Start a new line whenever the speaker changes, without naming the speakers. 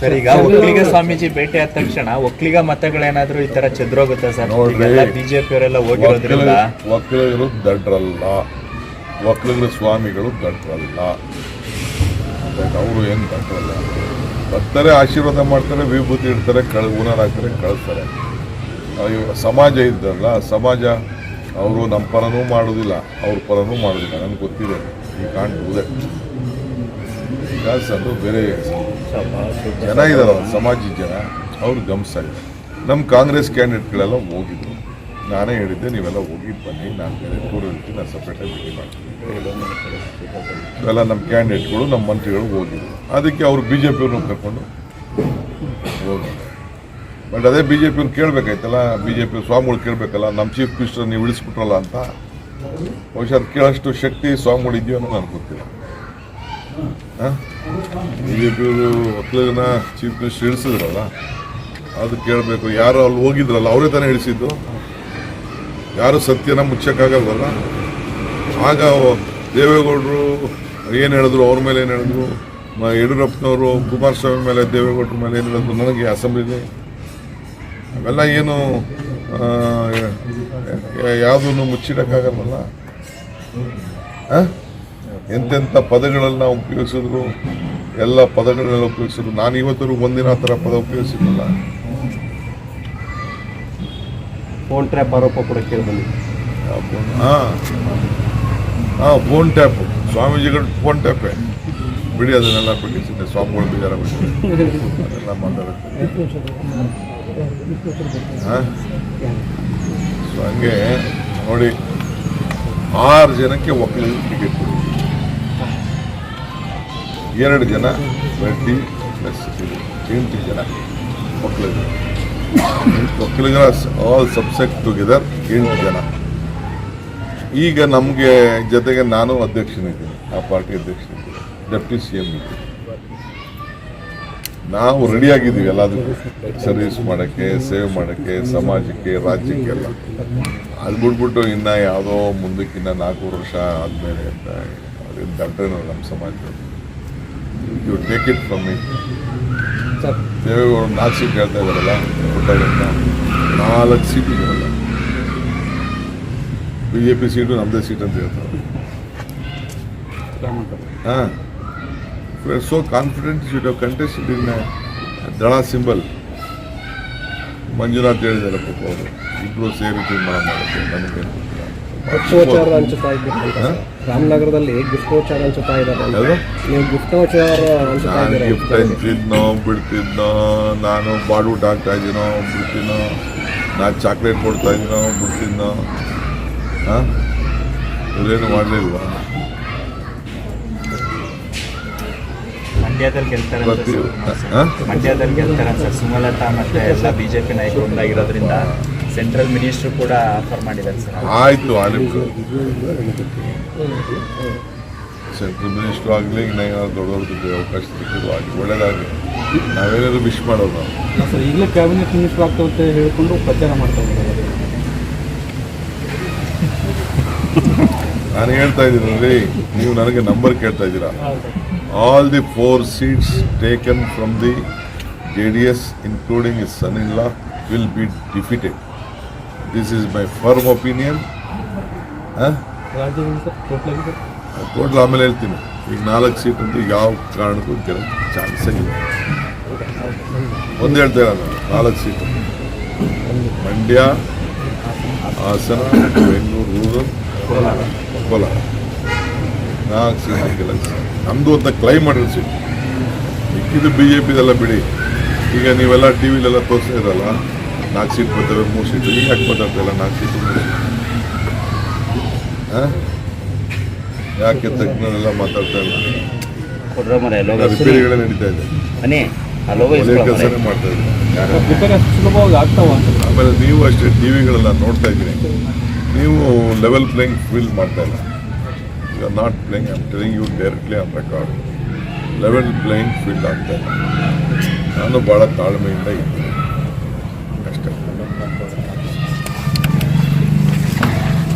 Sir ಈಗ ಒಕ್ಕಲಿಗ ಸ್ವಾಮೀಜಿ ಭೇಟಿ ಆದ ತಕ್ಷಣ ಒಕ್ಕಲಿಗ ಮತಗಳೇನಾದ್ರೂ ಈ ತರ ಚದ್ರೋಗುತ್ತೆ ಸರ್?
ನೋಡ್ರಿ.
ಬಿಜೆಪಿ ಅವರೆಲ್ಲ ಹೋಗಿರೋದ್ರಿಂದ?
ಒಕ್ಕಲಿಗ- ಒಕ್ಕಲಿಗರು ದಡ್ರಲ್ಲ. ಒಕ್ಕಲಿಗರ ಸ್ವಾಮಿಗಳು ದಡ್ರಲ್ಲ. ಅವರು ಏನು ದಡ್ರಲ್ಲ? ಬರ್ತಾರೆ ಆಶೀರ್ವಾದ ಮಾಡ್ತಾರೆ ವಿಭೂತಿ ಇಡ್ತಾರೆ ಕಳ್ ಹೂನಾರ್ ಹಾಕ್ತಾರೆ ಕಳಿಸ್ತಾರೆ. ಅಯ್ಯೋ, ಸಮಾಜ ಇದ್ದಲ್ಲ ಸಮಾಜ ಅವರು ನಮ್ಮ ಪರನೂ ಮಾಡೋದಿಲ್ಲ ಅವ್ರ ಪರನೂ ಮಾಡೋದಿಲ್ಲ. ನನಗೆ ಗೊತ್ತಿದೆ. ಈ ಕಾಣ್ಬೋದೆ ಗಾಸ್ ಅದು ಬೇರೆ ಜನ ಇದಾರ ಸಮಾಜದ ಜನ, ಅವ್ರು ಗಮನಿಸ್ತಾರೆ. ನಮ್ಮ ಕಾಂಗ್ರೆಸ್ ಕ್ಯಾಂಡಿಡೇಟ್ಗಳೆಲ್ಲ ಹೋಗಿದ್ರು. ನಾನೇ ಹೇಳಿದ್ದೆ, ನೀವೆಲ್ಲ ಹೋಗಿ ಬನ್ನಿ, ನಾನು ಬೇರೆ ಟೂರ್ ಹೇಳ್ತೀನಿ ನಾನು ಸಪ್ರೇಟಾಗಿ ಭೇಟಿ ಮಾಡ್ತೀನಿ. ಇವೆಲ್ಲ ನಮ್ಮ ಕ್ಯಾಂಡಿಡೇಟ್ಗಳು ನಮ್ಮ ಮಂತ್ರಿಗಳು ಹೋಗಿದ್ರು. ಅದಕ್ಕೆ ಅವರು ಬಿ ಜೆ ಪಿಯವ್ರನ್ನ ಕರ್ಕೊಂಡು ಹೋಗಿ ಬಟ್ ಅದೇ ಬಿ ಜೆ ಪಿಯವ್ರು ಕೇಳಬೇಕಾಯ್ತಲ್ಲ ಬಿ ಜೆ ಪಿ ಸ್ವಾಮಿಗಳು ಕೇಳಬೇಕಲ್ಲ ನಮ್ಮ ಚೀಫ್ ಮಿನಿಸ್ಟರ್ ನೀವು ಇಳಿಸ್ಬಿಟ್ರಲ್ಲ ಅಂತ. ಬಹುಶಃ ಅದು ಕೇಳೋಷ್ಟು ಶಕ್ತಿ ಸ್ವಾಮಿಗಳು ಇದೆಯೋ ಅನ್ನೋ ನಾನು ಗೊತ್ತಿಲ್ಲ. ಬಿ ಜೆ ಪಿಯವರು ಒಕ್ಕಲಿಗನ ಚೀಫ್ ಮಿನಿಸ್ಟರ್ ಇಳಿಸಿದ್ರಲ್ಲ, ಅದು ಕೇಳಬೇಕು. ಯಾರು ಅಲ್ಲಿ ಹೋಗಿದ್ರಲ್ಲ, ಅವರೇ ತಾನೇ ಇಳಿಸಿದ್ದು. ಯಾರು ಸತ್ಯನ ಮುಚ್ಚಕ್ಕಾಗಲ್ವಲ್ಲ? ಆಗ ದೇವೇಗೌಡರು ಏನು ಹೇಳಿದ್ರು, ಅವ್ರ ಮೇಲೆ ಏನು ಹೇಳಿದ್ರು? ಯಡಿಯೂರಪ್ಪನವರು ಕುಮಾರಸ್ವಾಮಿ ಮೇಲೆ, ದೇವೇಗೌಡರ ಮೇಲೆ ಏನು ಹೇಳಿದ್ರು? ನನಗೆ ಅಸೆಂಬ್ಲಿಲಿ ಅವೆಲ್ಲ ಏನು ಯಾವುದನ್ನು ಮುಚ್ಚಿಡೋಕ್ಕಾಗಲ್ವಲ್ಲ? ಆ? ಎಂತೆಂಥ ನಾವು ಉಪಯೋಗಿಸಿದ್ರು ಎಲ್ಲ ಪದಗಳನ್ನೆಲ್ಲ ಉಪಯೋಗಿಸಿದ್ರು. ನಾನು ಇವತ್ತರೂ ಒಂದಿನ ಆ ಥರ ಪದ ಉಪಯೋಗಿಸಿಲ್ಲ
ಫೋನ್ ಟ್ಯಾಪ್ ಆರೋಪ ಕೂಡ ಕೇಳಿ
ಹಾಂ. ಹಾಂ ಫೋನ್ ಟ್ಯಾಪ್ ಸ್ವಾಮೀಜಿಗಳು ಫೋನ್ ಟ್ಯಾಪೇ ಬಿಡಿ ಅದನ್ನೆಲ್ಲ ಬಿಡಿ ಸುಮ್ಮನೆ ಸ್ವಾಮಿಗಳು ಬೇಜಾರ ಬಿಡಿ. ಅದೆಲ್ಲ ಮಾತಾಡುತ್ತೆ ಹಾಂ? ಸೊ ಹಂಗೆ ನೋಡಿ ಆರು ಜನಕ್ಕೆ ಒಕ್ಕಲಿಗೆ ಟಿಕೆಟ್ ಕೊಡಿ ಎರಡು ಜನ ರೆಡ್ಡಿ ಪ್ಲಸ್ ಎಂಟು ಜನ ಮಕ್ಕಳಿಗ ಒಕ್ಕಲಿಗರ ಆಲ್ ಸಬ್ಸೆಕ್ಟ್ ಟುಗೆದರ್ ಎಂಟು ಜನ. ಈಗ ನಮಗೆ ಜೊತೆಗೆ ನಾನು ಅಧ್ಯಕ್ಷನಿದ್ದೀನಿ ಆ ಪಾರ್ಟಿ ಅಧ್ಯಕ್ಷನಿದ್ದೀನಿ ಡೆಪ್ಟಿ ಸಿ ಎಂ ಇದ್ದೀನಿ. ನಾವು ರೆಡಿಯಾಗಿದ್ದೀವಿ ಎಲ್ಲದಕ್ಕೂ. ಸರ್ವಿಸ್ ಮಾಡೋಕ್ಕೆ, ಸೇವೆ ಮಾಡೋಕ್ಕೆ, ಸಮಾಜಕ್ಕೆ, ರಾಜ್ಯಕ್ಕೆಲ್ಲ. ಅದು ಬಿಟ್ಬಿಟ್ಟು ಇನ್ನೂ ಯಾವುದೋ ಮುಂದಕ್ಕಿನ್ನ ನಾಲ್ಕು ವರ್ಷ ಆದಮೇಲೆ ಅಂತ, ಅದೇನು ದಡ್ರೇನೋ ನಮ್ಮ ಸಮಾಜದಲ್ಲಿ. You take it from me
sir
ದೇವೇಗೌಡರು ನಾಲ್ಕು ಸೀಟ್ ಹೇಳ್ತಾ ಇದ್ದಾರಲ್ಲ ಕೊಟ್ಟಾಗಂತ ನಾಲ್ಕು ಸೀಟ್ ಇರಲ್ಲ ಬಿ ಜೆ ಪಿ ಸೀಟು ನಮ್ಮದೇ ಸೀಟ್ ಅಂತ ಹೇಳ್ತಾರೆ. ಹಾಂ. So confident should have contest in Dal symbol Manjunath ಹೇಳಿದ್ದಾರೆ ಪಾಪ ಅವರು. ಇಬ್ಬರು ಸೇರಿ ತೀರ್ಮಾನ ಮಾಡುತ್ತೆ ನನಗೇನು
ಗುಪ್ತೋಚಾರ
ಅನ್ಸುತ್ತಾ
ಹಂಚುತ್ತಾ ಇದ್ದೀರಿ ರಾಮನಗರದಲ್ಲಿ ಗುಪ್ತೋಚಾರ ಹಂಚುತ್ತಾ ಇದ್ದಾರೆ? ನೀವು ಗುಪ್ತೋಚಾರ ಹಂಚುತ್ತಾ
ನಾನು
ಬಾಡು
ಗಿಫ್ಟ್ ಹಂಚಿದ್ನೋ ಬಿಡ್ತಿದ್ನೋ ನಾನು ಬಾಡು ಹಾಕ್ತಾ ಇದ್ದೀನೋ ಬಿಡ್ತೀನೋ ನಾನು ಚಾಕ್ಲೇಟ್ ಕೊಡ್ತಾ ಇದ್ದೀನೋ ಬಿಡ್ತೀನೋ ಹಾಂ? ಇದೇನು ಮಾಡಲಿಲ್ವಾ?
ಮಂಡ್ಯದಲ್ಲಿ ಗೆಲ್ತಾರೆ ಅಂತ ಸರ್. ಮಂಡ್ಯದಲ್ಲಿ ಗೆಲ್ತಾರೆ ಸರ್. ಸುಮಲತಾ ಮತ್ತೆ ಎಲ್ಲ ಬಿಜೆಪಿ ನಾಯಕರು ಒಂದಾಗಿರೋದ್ರಿಂದ. ಸೆಂಟ್ರಲ್ ಮಿನಿಸ್ಟರ್ ಕೂಡ ಆಫರ್ ಮಾಡಿದ್ದಾರೆ ಸರ್.
ಆಯಿತು ಆಲಿಮ್ಗಳು ಸೆಂಟ್ರಲ್ ಮಿನಿಸ್ಟ್ರು ಆಗಲಿ ಏನಾದ್ರು ದೊಡ್ಡವ್ರದ್ದು ಅವಕಾಶ ಸಿಕ್ಕಿದ್ರು ಆಗಲಿ ಒಳ್ಳೇದಾಗಲಿ. ನಾವೇನಾದ್ರು ವಿಶ್ ಮಾಡೋದು ನಾವು.
ಸರ್ ಈಗಲೇ ಕ್ಯಾಬಿನೆಟ್ ಮಿನಿಸ್ಟರ್ ಆಗ್ತವೆ ಅಂತ ಹೇಳಿಕೊಂಡು ಪ್ರಚಾರ ಮಾಡ್ತಾ ಇದ್ದಾರೆ.
ನಾನು ಹೇಳ್ತಾ ಇದ್ದೀನಲ್ಲಿ ನೀವು ನನಗೆ ನಂಬರ್ ಕೇಳ್ತಾ ಇದ್ದೀರಾ? All the four seats taken from the J D S including is son in law will be defeated this is my firm opinion total ಆಮೇಲೆ ಹೇಳ್ತೀನಿ. ಈಗ ನಾಲ್ಕು ಸೀಟ್ ಅಂತ ಯಾವ ಕಾರಣಕ್ಕೂ ಕೆಲವು ಚಾನ್ಸ್ ಇಲ್ಲ. ಒಂದು ಹೇಳ್ತಾ ನಾನು ನಾಲ್ಕು ಸೀಟು ಮಂಡ್ಯ, ಹಾಸನ, ಬೆಂಗಳೂರು ರೂರಲ್ ಕೋಲಾರ ನಾಲ್ಕು ಸೀಟ್ ಗೆಲ್ಲಕ್ಕೆ ನಮ್ಮದು ಅಂತ ಕ್ಲೈಮ್ ಮಾಡಿರೋ ಸೀಟ್ ಇಕ್ಕಿದ್ದು ಬಿ ಜೆ ಪಿದೆಲ್ಲ ಬಿಡಿ. ಈಗ ನೀವೆಲ್ಲ ಟಿ ವಿಲೆಲ್ಲ ತೋರಿಸ್ತಾ ಇರಲ್ಲ. ನಾಲ್ಕು ಸೀಟ್ ಬರ್ತವೆ ಮೂರು ಸೀಟು ಈಗ ಯಾಕೆ ಮಾತಾಡ್ತಾ ಇಲ್ಲ ನಾಲ್ಕು ಸೀಟು ಮೂರು ಸೀಟು ಹಾಂ? ಯಾಕೆ ತಜ್ಞರೆಲ್ಲ ಮಾತಾಡ್ತಾ ಇಲ್ಲ? ರಿಪೇರಿಗಳೇ ನಡೀತಾ ಇದೆ. ಕೆಲಸನೇ ಮಾಡ್ತಾ ಇದ್ದಾರೆ
ರಿಪೇರಿ ಅಷ್ಟು ಸುಲಭವಾಗಿ ಆಗ್ತಾವ ಅಂತ.
ಆಮೇಲೆ ನೀವು ಅಷ್ಟೇ ಟಿ ವಿಗಳೆಲ್ಲ ನೋಡ್ತಾ ಇದ್ದೀರಿ. ನೀವು ಲೆವೆಲ್ ಪ್ಲೇಯಿಂಗ್ ಫೀಲ್ ಮಾಡ್ತಾ ಇಲ್ಲ. You are not playing I'm telling you directly on record level playing field ಆಗ್ತಾ ಇಲ್ಲ. ನಾನು ಭಾಳ ತಾಳ್ಮೆಯಿಂದ ಇದ್ದೀನಿ. Thank you.